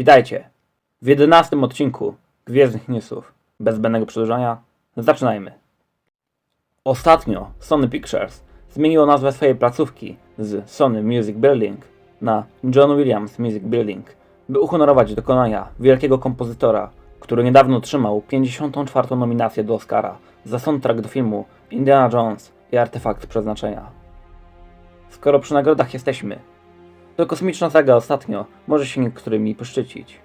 Witajcie w 11 odcinku Gwiezdnych Newsów. Bez zbędnego przedłużania, zaczynajmy. Ostatnio Sony Pictures zmieniło nazwę swojej placówki z Sony Music Building na John Williams Music Building, by uhonorować dokonania wielkiego kompozytora, który niedawno otrzymał 54. nominację do Oscara za soundtrack do filmu Indiana Jones i Artefakt Przeznaczenia. Skoro przy nagrodach jesteśmy, to kosmiczna saga ostatnio może się niektórymi poszczycić.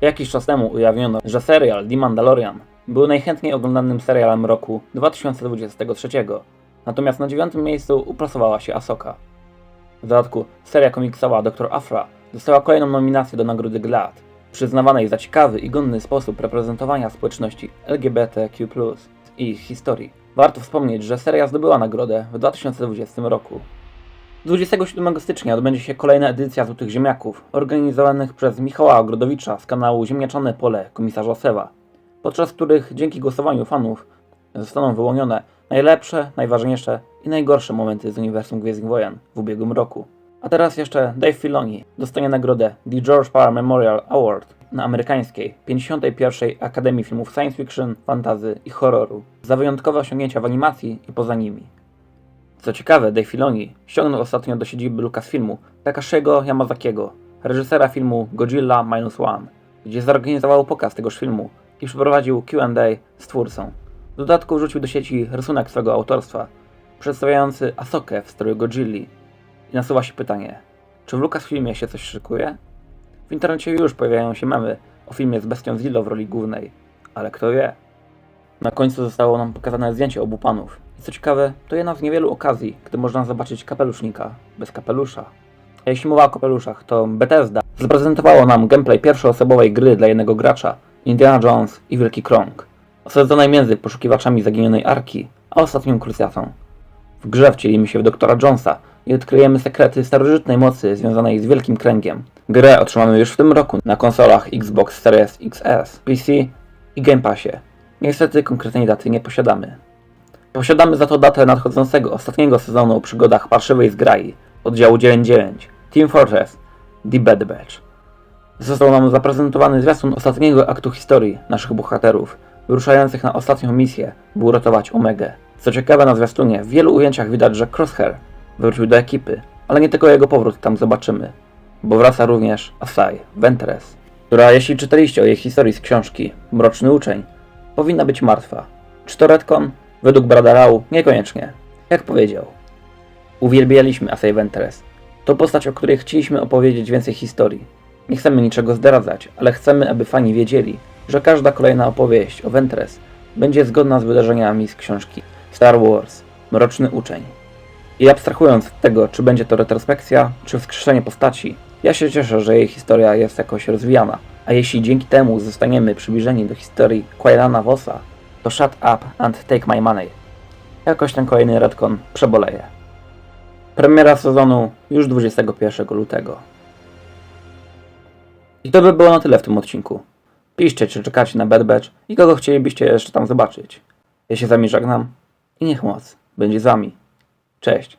Jakiś czas temu ujawniono, że serial The Mandalorian był najchętniej oglądanym serialem roku 2023, natomiast na dziewiątym miejscu uplasowała się Ahsoka. W dodatku seria komiksowa Dr. Afra dostała kolejną nominację do nagrody GLAAD, przyznawanej za ciekawy i godny sposób reprezentowania społeczności LGBTQ+, i ich historii. Warto wspomnieć, że seria zdobyła nagrodę w 2020 roku. 27 stycznia odbędzie się kolejna edycja Złotych Ziemniaków, organizowanych przez Michała Ogrodowicza z kanału Ziemniaczane Pole Komisarza Sewa, podczas których dzięki głosowaniu fanów zostaną wyłonione najlepsze, najważniejsze i najgorsze momenty z uniwersum Gwiezdnych Wojen w ubiegłym roku. A teraz jeszcze Dave Filoni dostanie nagrodę The George Parr Memorial Award na amerykańskiej 51. Akademii Filmów Science Fiction, Fantazy i Horroru za wyjątkowe osiągnięcia w animacji i poza nimi. Co ciekawe, Dave Filoni ściągnął ostatnio do siedziby Lucasfilmu Takashiego Yamazakiego, reżysera filmu Godzilla Minus One, gdzie zorganizował pokaz tegoż filmu i przeprowadził Q&A z twórcą. W dodatku wrzucił do sieci rysunek swego autorstwa, przedstawiający Asokę w stroju Godzilli. I nasuwa się pytanie, czy w Lucasfilmie się coś szykuje? W internecie już pojawiają się memy o filmie z bestią Zillo w roli głównej, ale kto wie? Na końcu zostało nam pokazane zdjęcie obu panów. I co ciekawe, to jedna z niewielu okazji, gdy można zobaczyć kapelusznika bez kapelusza. A jeśli mowa o kapeluszach, to Bethesda zaprezentowało nam gameplay pierwszoosobowej gry dla jednego gracza, Indiana Jones i Wielki Krąg, osadzonej między poszukiwaczami zaginionej Arki, a ostatnią krucjatą. W grze wcielimy się w doktora Jonesa i odkryjemy sekrety starożytnej mocy związanej z Wielkim Kręgiem. Grę otrzymamy już w tym roku na konsolach Xbox Series XS, PC i Game Passie. Niestety konkretnej daty nie posiadamy. Posiadamy za to datę nadchodzącego ostatniego sezonu o przygodach parszywej zgrai, oddziału 99, Team Fortress, The Bad Batch. Został nam zaprezentowany zwiastun ostatniego aktu historii naszych bohaterów, wyruszających na ostatnią misję, by uratować Omegę. Co ciekawe na zwiastunie, w wielu ujęciach widać, że Crosshair wrócił do ekipy, ale nie tylko jego powrót tam zobaczymy, bo wraca również Asai Ventress, która jeśli czytaliście o jej historii z książki Mroczny Uczeń, powinna być martwa. Czy to retcon? Według Bradarau niekoniecznie. Jak powiedział. Uwielbialiśmy Asai Ventress. To postać, o której chcieliśmy opowiedzieć więcej historii. Nie chcemy niczego zdradzać, ale chcemy, aby fani wiedzieli, że każda kolejna opowieść o Ventress będzie zgodna z wydarzeniami z książki Star Wars Mroczny Uczeń. I abstrahując od tego, czy będzie to retrospekcja, czy wskrzeszenie postaci, ja się cieszę, że jej historia jest jakoś rozwijana. A jeśli dzięki temu zostaniemy przybliżeni do historii Quailana Vossa, to shut up and take my money. Jakoś ten kolejny retcon przeboleje. Premiera sezonu już 21 lutego. I to by było na tyle w tym odcinku. Piszcie, czy czekacie na Bad Batch i kogo chcielibyście jeszcze tam zobaczyć. Ja się z wami żegnam i niech moc będzie z wami. Cześć.